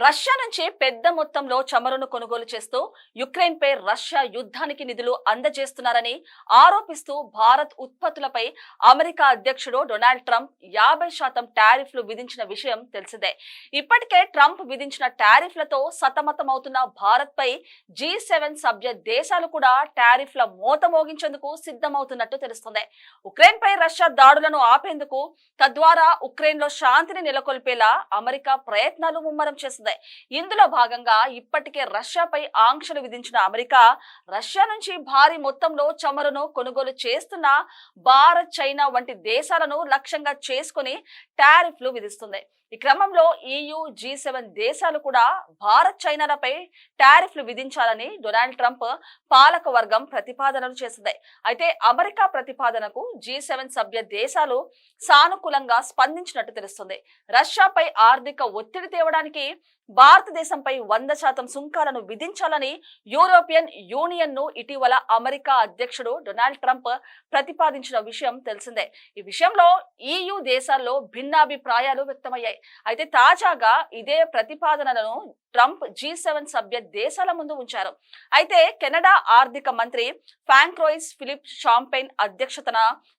Russia నుంచి పెద్ద మొత్తంలో చమురును కొనుగోలు చేస్తూ యుక్రెయిన్ పై రష్యా యుద్ధానికి నిధులు అందజేస్తున్నారని ఆరోపిస్తూ భారత్ ఉత్పత్తులపై అమెరికా అధ్యక్షుడు డొనాల్డ్ ట్రంప్ యాభై శాతం టారిఫ్లు విధించిన విషయం తెలిసిందే. ఇప్పటికే ట్రంప్ విధించిన టారిఫ్లతో సతమతమవుతున్న భారత్ పై జీ సెవెన్ సభ్య దేశాలు కూడా టారిఫ్ల మోత మోగించేందుకు సిద్ధమవుతున్నట్టు తెలుస్తుంది. ఉక్రెయిన్ పై రష్యా దాడులను ఆపేందుకు తద్వారా ఉక్రెయిన్లో శాంతిని నెలకొల్పేలా అమెరికా ప్రయత్నాలు ముమ్మరం చేసింది. ఇందులో భాగంగా ఇప్పటికే రష్యాపై ఆంక్షలు విధించిన అమెరికా రష్యా నుంచి భారీ మొత్తంలో చమురును కొనుగోలు చేస్తున్న భారత్ చైనా వంటి దేశాలను లక్ష్యంగా చేసుకుని టారిఫ్లు విధిస్తుంది. ఈ క్రమంలో ఈయు జీ సెవెన్ దేశాలు కూడా భారత్ చైనాలపై టారిఫ్లు విధించాలని డొనాల్డ్ ట్రంప్ పాలక వర్గం ప్రతిపాదనలు చేసింది. అయితే అమెరికా ప్రతిపాదనకు జీ సెవెన్ సభ్య దేశాలు సానుకూలంగా స్పందించినట్టు తెలుస్తుంది. రష్యాపై ఆర్థిక ఒత్తిడి తేవడానికి భారతదేశంపై వంద శాతం సుంకాలను విధించాలని యూరోపియన్ యూనియన్ను ఇటీవల అమెరికా అధ్యక్షుడు డొనాల్డ్ ట్రంప్ ప్రతిపాదించిన విషయం తెలిసిందే. ఈ విషయంలో ఈయు దేశాల్లో భిన్నాభిప్రాయాలు వ్యక్తమయ్యాయి. అయితే తాజాగా ఇదే ప్రతిపాదనలను ట్రంప్ జీ సెవెన్ సభ్య దేశాల ముందు ఉంచారు. అయితే కెనడా ఆర్థిక మంత్రి ఫ్రాంక్రోయిస్ ఫిలిప్ షాంపైన్ అధ్యక్షతన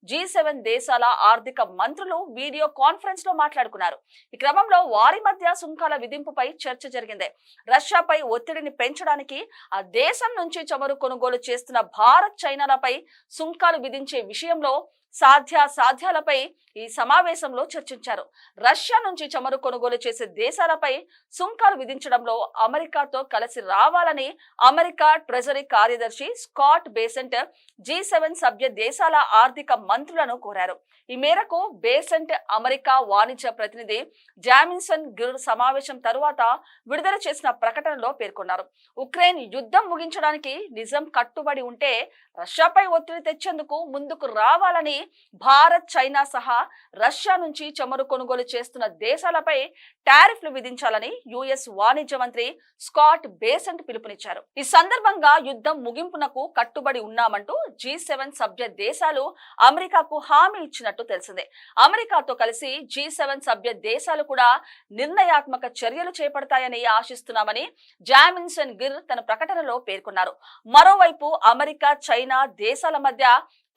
జీ సెవెన్ దేశాల ఆర్థిక మంత్రులు వీడియో కాన్ఫరెన్స్లో మాట్లాడుకున్నారు. ఈ క్రమంలో వారి మధ్య సుంకాల విధింపుపై చర్చ జరిగింది. రష్యాపై ఒత్తిడిని పెంచడానికి ఆ దేశం నుంచి చమురు కొనుగోలు చేస్తున్న భారత్ చైనాలపై సుంకాలు విధించే విషయంలో సాధ్యాసాధ్యాలపై ఈ సమావేశంలో చర్చించారు. రష్యా నుంచి చమురు కొనుగోలు చేసే దేశాలపై సుంకాలు విధించడంలో అమెరికాతో కలిసి రావాలని అమెరికా ట్రెజరీ కార్యదర్శి స్కాట్ బేసెంట్ జీ సెవెన్ సభ్య దేశాల ఆర్థిక మంత్రులను కోరారు. ఈ మేరకు బేసెంట్ అమెరికా వాణిజ్య ప్రతినిధి జామిన్సన్ గిర్ సమావేశం తరువాత విడుదల చేసిన ప్రకటనలో పేర్కొన్నారు. ఉక్రెయిన్ యుద్ధం ముగించడానికి నిజం కట్టుబడి ఉంటే రష్యాపై ఒత్తిడి తెచ్చేందుకు ముందుకు రావాలని భారత్ చైనా సహా రష్యా నుంచి చమురు కొనుగోలు చేస్తున్న దేశాలపై టారిఫ్లు విధించాలని యుఎస్ వాణిజ్య మంత్రి స్కాట్ బేసెంట్ పిలుపునిచ్చారు. ఈ సందర్భంగా యుద్ధం ముగింపునకు కట్టుబడి ఉన్నామంటూ జీ సెవెన్ సభ్య దేశాలు అమెరికాకు హామీ ఇచ్చినట్టు తెలిసిందే. అమెరికాతో కలిసి జీ సెవెన్ సభ్య దేశాలు కూడా నిర్ణయాత్మక చర్యలు చేపడతాయని ఆశిస్తున్నామని జామిన్సన్ గిర్ తన ప్రకటనలో పేర్కొన్నారు. మరోవైపు అమెరికా చైనా దేశాల మధ్య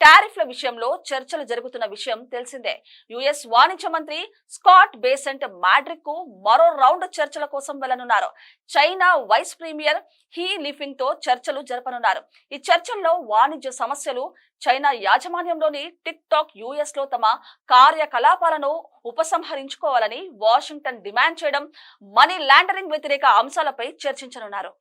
టారిఫ్ల విషయంలో చర్చలు జరుగుతున్న విషయం తెలిసిందే. యుఎస్ వాణిజ్య మంత్రి స్కాట్ బేసెంట్ మాడ్రిక్కు మరో రౌండ్ చర్చల కోసం వెళ్ళనున్నారు చైనా వైస్ ప్రీమియర్ హీ లిఫింగ్తో చర్చలు జరపనున్నారు. ఈ చర్చల్లో వాణిజ్య సమస్యలు చైనా యాజమాన్యంలోని టిక్ టాక్ యుఎస్లో తమ కార్యకలాపాలను ఉపసంహరించుకోవాలని వాషింగ్టన్ డిమాండ్ చేయడం మనీ లాండరింగ్ వ్యతిరేక అంశాలపై చర్చించనున్నారు.